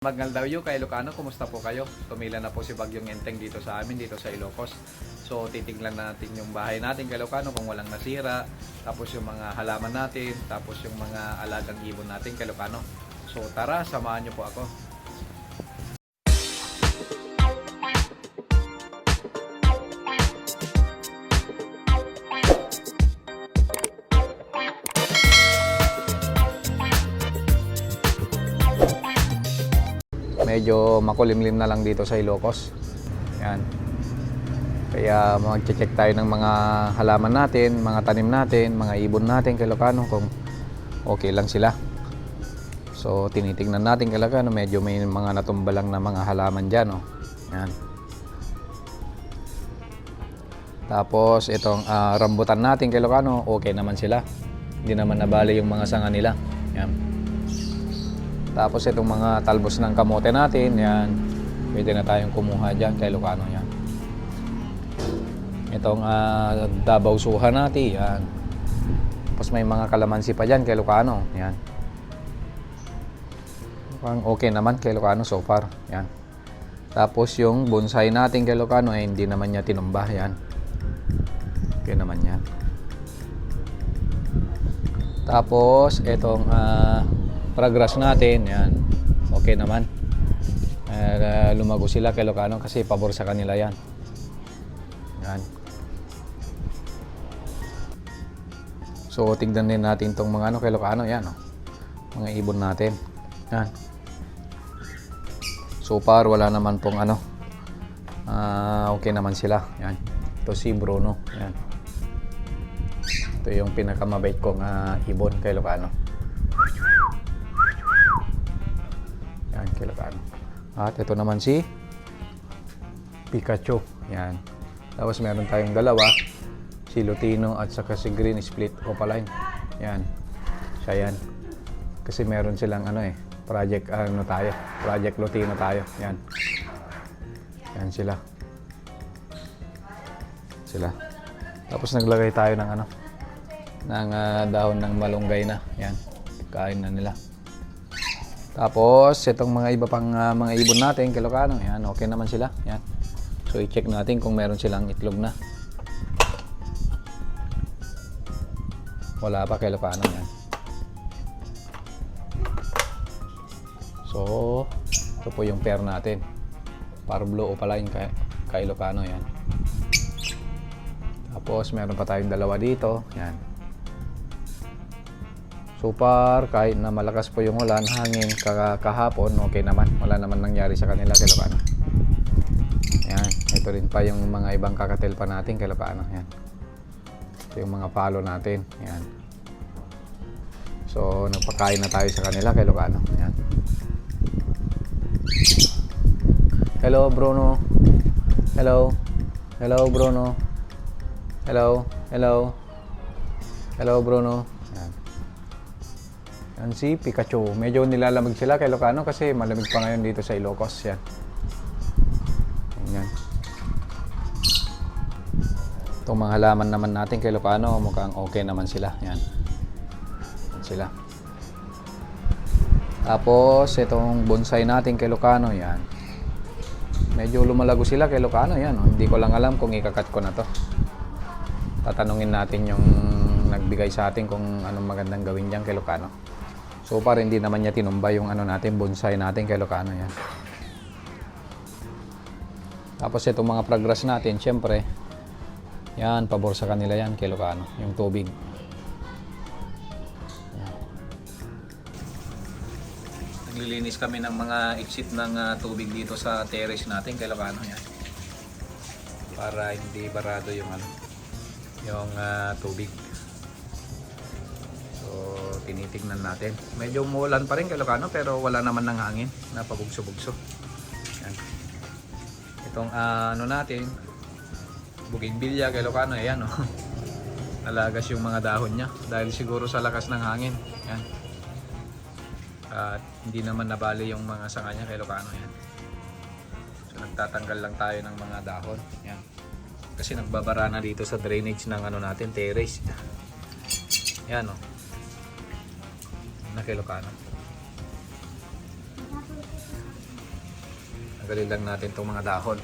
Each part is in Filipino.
Magandang kay Ilocano, kumusta po kayo? Tumila na po si Bagyong Enteng dito sa amin, dito sa Ilocos. So titignan natin yung bahay natin kay Ilocano kung walang nasira, tapos yung mga halaman natin, tapos yung mga alagang ibon natin kay Ilocano. So tara, samahan niyo po ako. Medyo makulimlim na lang dito sa Ilocos. Yan. Kaya mag-check tayo ng mga halaman natin, mga tanim natin, mga ibon natin kay Ilocano kung okay lang sila. So tinitingnan natin kay Ilocano, medyo may mga natumba lang na mga halaman dyan. Oh. Yan. Tapos itong ah, rambutan natin kay Ilocano, okay naman sila. Hindi naman nabali yung mga sanga nila. Yan. Tapos itong mga talbos ng kamote natin, yan. Pwede na tayong kumuha dyan kay Lucano yan. Itong uh, Davao Suha natin, yan. Tapos may mga kalamansi pa dyan kay Lucano, yan. Mukhang okay naman kay Lucano so far, yan. Tapos yung bonsai natin kay Lucano, eh, hindi naman niya tinumba, yan. Okay naman yan. Tapos itong ah, progress natin, yan. Okay naman. Uh, lumago sila kay Lucano kasi pabor sa kanila yan. Yan. So, tignan din natin tong mga ano kay Lucano, yan. Oh. Mga ibon natin. Yan. So far, wala naman pong ano. Ah, okay naman sila. Yan. Ito si Bruno. Yan. Ito yung pinakamabait kong ah, ibon kay Lucano. At ito naman si Pikachu. Yan. Tapos meron tayong dalawa. Si Lutino at saka si Green Split Opaline. Yan. Siya yan. Kasi meron silang ano eh, project ano tayo. Project Lutino tayo. Yan. Yan sila. Sila. Tapos naglagay tayo ng ano, ng ah, dahon ng malunggay na. Yan. Kain na nila. Tapos, itong mga iba pang ah, mga ibon natin, Kilocano, yan, okay naman sila. Yan. So, i-check natin kung meron silang itlog na. Wala pa, Kilocano, yan. So, ito po yung pair natin. Parblo o kay, kay Ilocano, yan. Tapos, meron pa tayong dalawa dito. Yan. So far, kahit na malakas po yung ulan, hangin kahapon, okay naman. Wala naman nangyari sa kanila kay Lopano. Yan. Ito rin pa yung mga ibang kakatil pa natin kay Lopano. Yan. Ito yung mga palo natin. Yan. So, nagpakain na tayo sa kanila kay Lopano. Yan. Hello, Bruno. Hello. Hello, Bruno. Hello. Hello. Hello, Bruno. Yan. Si Pikachu. Medyo nilalamig sila kay Ilocano kasi malamig pa ngayon dito sa Ilocos. Yan. Yan. Itong mga halaman naman natin kay Ilocano, mukhang okay naman sila. Yan. Yan sila. Tapos, itong bonsai natin kay Ilocano, yan. Medyo lumalago sila kay Ilocano, yan. Oh. Hindi ko lang alam kung ikakat ko na to. Tatanungin natin yung nagbigay sa atin kung anong magandang gawin dyan kay Ilocano. So far, hindi naman niya tinumba yung ano natin, bonsai natin kay Lucano yan. Tapos itong mga progress natin, syempre, yan, pabor sa kanila yan kay Lucano, yung tubig. Naglilinis kami ng mga exit ng ah, tubig dito sa terrace natin kay Lucano yan. Para hindi barado yung ano, yung ah, tubig. So, tinitignan natin. Medyo umulan pa rin kay Lucano pero wala naman ng hangin na pabugso-bugso. Yan. Itong ah, ano natin, bugimbilya kay Lucano, ayan oh. Nalagas yung mga dahon niya dahil siguro sa lakas ng hangin. Yan. At hindi naman nabali yung mga sanga niya kay Lucano yan. So nagtatanggal lang tayo ng mga dahon. Yan. Kasi nagbabara na dito sa drainage ng ano natin, terrace. Yan oh na kay Lucano. Tanggalin lang natin itong mga dahon.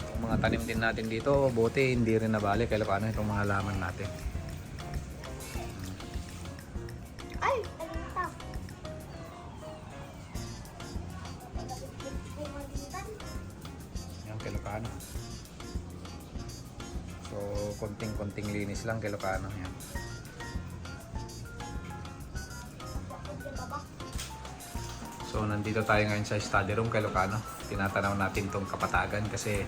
Itong mga tanim din natin dito, buti hindi rin nabali kaya paano itong mga halaman natin. Ay, ano. Yan, kay Lucano. Konting-konting linis lang kay Lucano. Yan. So, nandito tayo ngayon sa study room kay Lucano. Tinatanaw natin tong kapatagan kasi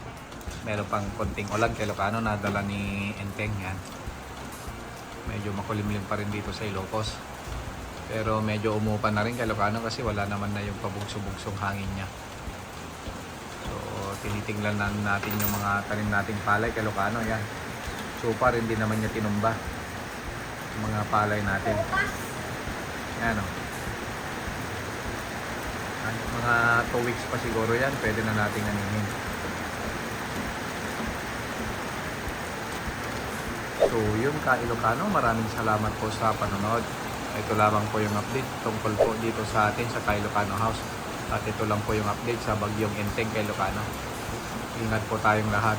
meron pang konting ulan kay Lucano na dala ni Enteng. Yan. Medyo makulimlim pa rin dito sa Ilocos. Pero medyo umupa na rin kay Lucano kasi wala naman na yung pabugso-bugsong hangin niya. So, tinitingnan na natin yung mga tanim nating palay kay Lucano. Yan. So far, hindi naman niya tinumba mga palay natin. Yan o. Ay, Mga 2 weeks pa siguro yan, pwede na nating aninin. So yun ka Ilocano, maraming salamat po sa panonood. Ito lamang po yung update tungkol po dito sa atin sa Kailocano House. At ito lang po yung update sa bagyong Enteng kay Ilocano. Ingat po tayong lahat.